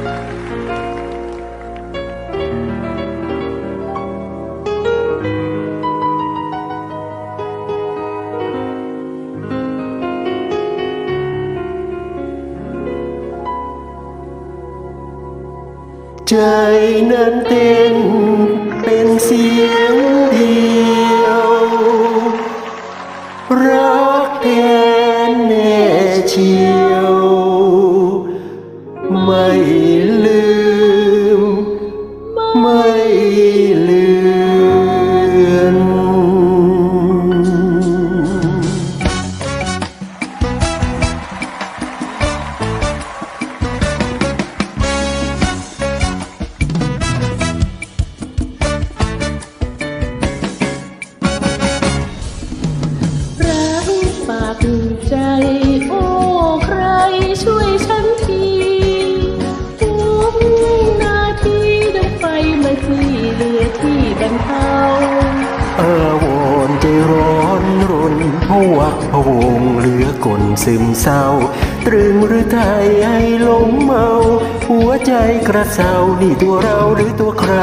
ใจนั้นเต้นเป็น กลซึมเศร้า ตรึงหรือไทยให้หลงเมา หัวใจกระเซานี่ตัวเราหรือตัวใคร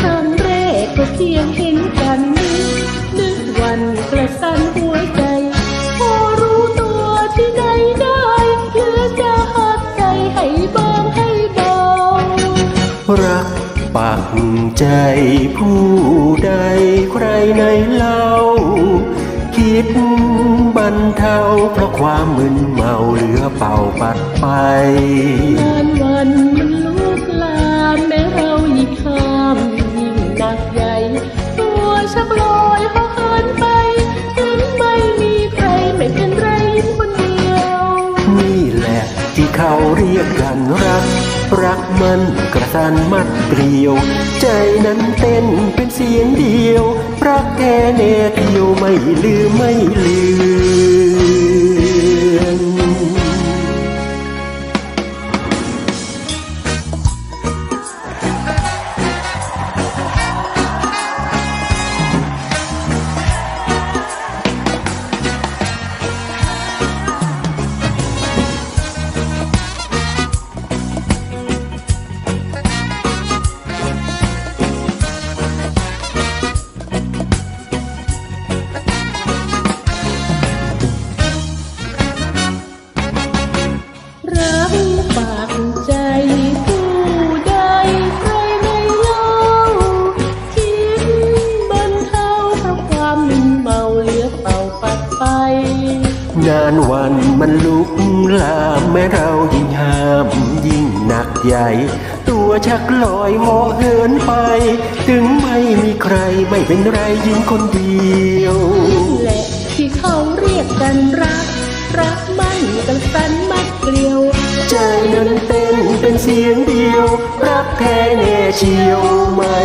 ครั้งแรกก็เพียงเห็นกันนึกนึกวันกระสันหัวใจ พอรู้ตัวที่ไหนได้เหลือจะหักใจให้บางให้เบารักปักใจผู้ใดใครในเล่าคิดบ รเทาเพราะความมึนเมาเหลือเป่าปัดไปนานวันมันลุกลามแม้เรายิ่งข้ามยิ่งหนักใหญ่ ตัวชักลอยห่อเหินไปถึงไม่มีใครไม่เป็นไรยิ่งคนเดียว นี่แหละที่เขาเรียกกันรัก รักมันกระสันมัดเกลียว ใจนั้นเต้นเป็นเสียงเดียว รักแท้แน่เดียวไม่ลืมไม่ลืม มันลุกลามแม้เรายิ่งห้ามยิ่งหนักใหญ่ ตัวชักลอยเหอเหินไป ถึงไม่มีใครไม่เป็นไรยิ่งคนเดียวแหละที่เขาเรียกกันรัก รักมันกันสันมัดเกลียว ใจนั้นเต้นเป็นเสียงเดียว รักแท้แน่เชียวไม่